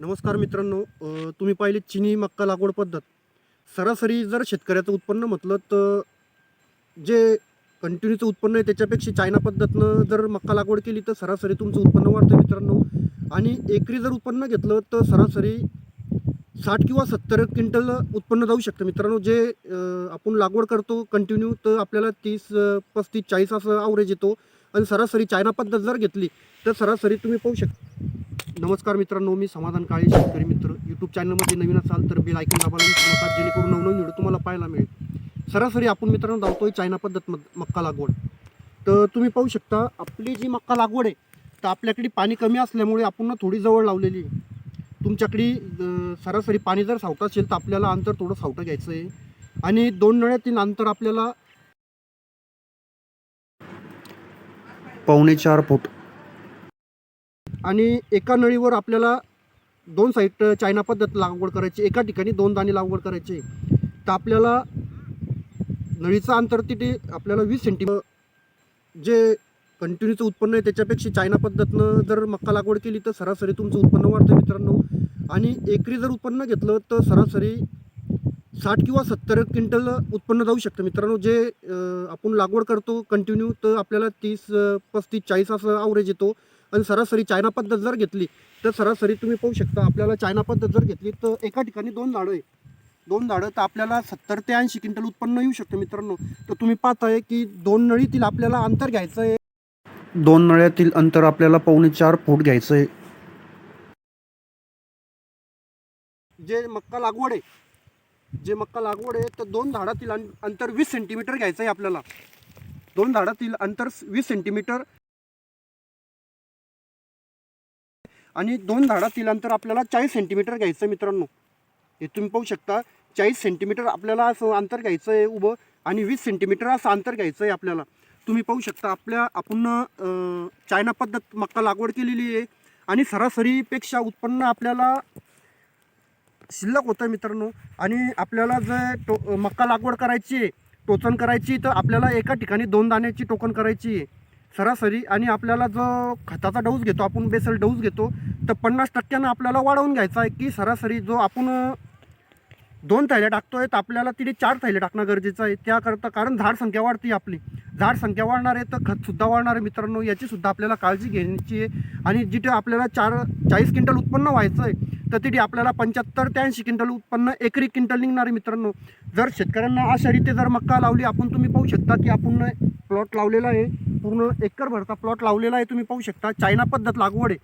नमस्कार मित्रांनो तुम्ही पाहिले चिनी मक्का लागवड पद्धत. सरासरी जर शेतकऱ्याचं उत्पन्न म्हटलं तर जे कंटिन्यूचं उत्पन्न आहे त्याच्यापेक्षा चायना पद्धतनं जर मक्का लागवड केली तर सरासरी तुमचं उत्पन्न वाढतं मित्रांनो. आणि एकरी जर उत्पन्न घेतलं तर सरासरी साठ किंवा सत्तर क्विंटल उत्पन्न जाऊ शकतं मित्रांनो. जे आपण लागवड करतो कंटिन्यू तर आपल्याला तीस पस्तीस चाळीस असं आवरेज येतो. आणि सरासरी चायना पद्धत जर घेतली तर सरासरी तुम्ही पाहू शकता. नमस्कार मित्रांनो मी समाधान काळे शेतकरी मित्र. यूट्यूब चॅनलमध्ये नवीन असाल तर बेल ऐकून दाबायला विसरू नका जेणेकरून नवनवीन व्हिडिओ तुम्हाला पाहायला मिळेल. सरासरी आपण मित्रांनो धावतोय चायना पद्धत मक्का लागवड. तर तुम्ही पाहू शकता आपली जी मक्का लागवड आहे तर आपल्याकडे पाणी कमी असल्यामुळे आपण थोडी जवळ लावलेली आहे. तुमच्याकडे सरासरी पाणी जर सावटा असेल तर आपल्याला अंतर थोडं सावटं घ्यायचं आहे. आणि दोन नळ्यातील अंतर आपल्याला पावणे चार फूट आणि एका नळीवर आपल्याला दोन साईड चायना पद्धत लागवड करायची एका ठिकाणी दोन दाणे लागवड करायचे तर आपल्याला नळीचं अंतर तिथे आपल्याला वीस सेंटी जे कंटिन्यूचं उत्पन्न आहे त्याच्यापेक्षा चायना पद्धतनं जर मक्का लागवड केली तर सरासरी तुमचं उत्पन्न वाढतं मित्रांनो. आणि एकरी जर उत्पन्न घेतलं तर सरासरी साठ किंवा सत्तर क्विंटल उत्पन्न जाऊ शकतं मित्रांनो. जे आपण लागवड करतो कंटिन्यू तर आपल्याला तीस पस्तीस चाळीस असं आवरेज येतो. आणि सरासरी चायना पद्धत जर घेतली तर सरासरी तुम्ही पाहू शकता आपल्याला चायना पद्धत जर घेतली तर एका ठिकाणी दोन झाडं आहे दोन झाडं तर आपल्याला सत्तर ते ऐंशी क्विंटल उत्पन्न येऊ शकतं मित्रांनो. तर तुम्ही पाहताय की दोन नळीतील आपल्याला अंतर घ्यायचं आहे दोन नळ्यातील अंतर आपल्याला पावणे चार फूट घ्यायचं आहे जे मक्का लागवड आहे जे मक्का लागवड आहे तर दोन झाडातील अंतर वीस सेंटीमीटर घ्यायचं आहे आपल्याला. दोन झाडातील अंतर वीस सेंटीमीटर आणि दोन झाडातील अंतर आपल्याला चाळीस सेंटीमीटर घ्यायचं आहे मित्रांनो. हे तुम्ही पाहू शकता चाळीस सेंटीमीटर आपल्याला असं अंतर घ्यायचं आहे उभं आणि वीस सेंटीमीटर असं अंतर घ्यायचं आहे आपल्याला. तुम्ही पाहू शकता आपल्या आपण चायना पद्धत मक्का लागवड केलेली आहे आणि सरासरीपेक्षा उत्पन्न आपल्याला शिल्लक होतं मित्रांनो. आणि आपल्याला जर टो मक्का लागवड करायची आहे टोचन करायची तर आपल्याला एका ठिकाणी दोन दाण्याची टोकन करायची आहे. सरासरी आणि आपल्याला जो खताचा डोस घेतो आपण बेसल डोस घेतो तर पन्नास टक्क्यानं आपल्याला वाढवून घ्यायचा आहे की सरासरी जो आपण दोन थैल्या टाकतो आहे तर आपल्याला तिथे चार थैल्या टाकणं गरजेचं आहे. त्याकरता कारण झाड संख्या वाढते आपली. झाड संख्या वाढणार आहे तर खतसुद्धा वाढणार आहे मित्रांनो. याचीसुद्धा आपल्याला काळजी घ्यायची आहे. आणि जिथे आपल्याला चार चाळीस क्विंटल उत्पन्न व्हायचं आहे तर तिथे आपल्याला पंच्याहत्तर ते ऐंशी क्विंटल उत्पन्न एकरी क्विंटल निघणार आहे मित्रांनो. जर शेतकऱ्यांना अशा रीते जर मक्का लावली आपण तुम्ही पाहू शकता की आपण प्लॉट लावलेला आहे. पूर्ण एकर भरता प्लॉट लावलेला आहे तुम्ही पाहू शकता. चायना पद्धत लागवड आहे.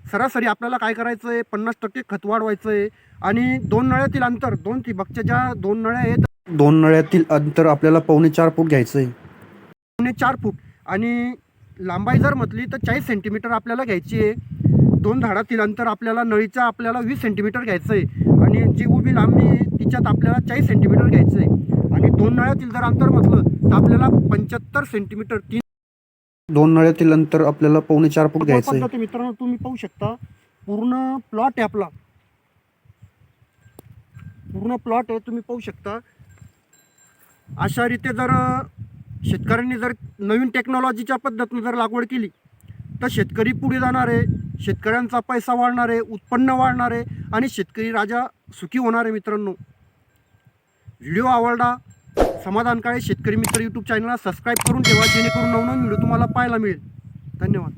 सरासरी आपल्याला काय करायचं आहे पन्नास टक्के खत वाढवायचं आहे आणि दोन नळ्यातील अंतर दोन ठिबकच्या ज्या दोन नळ्या आहेत दोन नळ्यातील अंतर आपल्याला पावणे चार फूट घ्यायचं आहे पावणे चार फूट. आणि लांबाई जर म्हटली तर चाळीस सेंटीमीटर आपल्याला घ्यायची आहे. दोन झाडातील अंतर आपल्याला नळीचा आपल्याला वीस सेंटीमीटर घ्यायचं आहे आणि जी उभी लांबी आहे तिच्यात आपल्याला चाळीस सेंटीमीटर घ्यायचं आहे आणि दोन नळ्यातील जर अंतर म्हटलं तर आपल्याला पंच्याहत्तर सेंटीमीटर तीन दोन नळ्यातील अंतर आपल्याला पावणे चार फूट घ्यायचं आहे मित्रांनो तुम्ही पाहू शकता पूर्ण प्लॉट आहे आपला. पूर्ण प्लॉट आहे तुम्ही पाहू शकता. अशा रीते जर शेतकऱ्यांनी जर नवीन टेक्नॉलॉजीच्या पद्धतीने जर लागवड केली तर शेतकरी पुढे जाणार आहे शेतकऱ्यांचा पैसा वाढणार आहे उत्पन्न वाढणार आहे आणि शेतकरी राजा सुखी होणार आहे मित्रांनो. व्हिडिओ आवडला समाधान काळे शेतकरी मित्र यूट्यूब चॅनलला सबस्क्राईब करून ठेवा जेणेकरून नवनवीन व्हिडिओ तुम्हाला पाहायला मिळेल. धन्यवाद.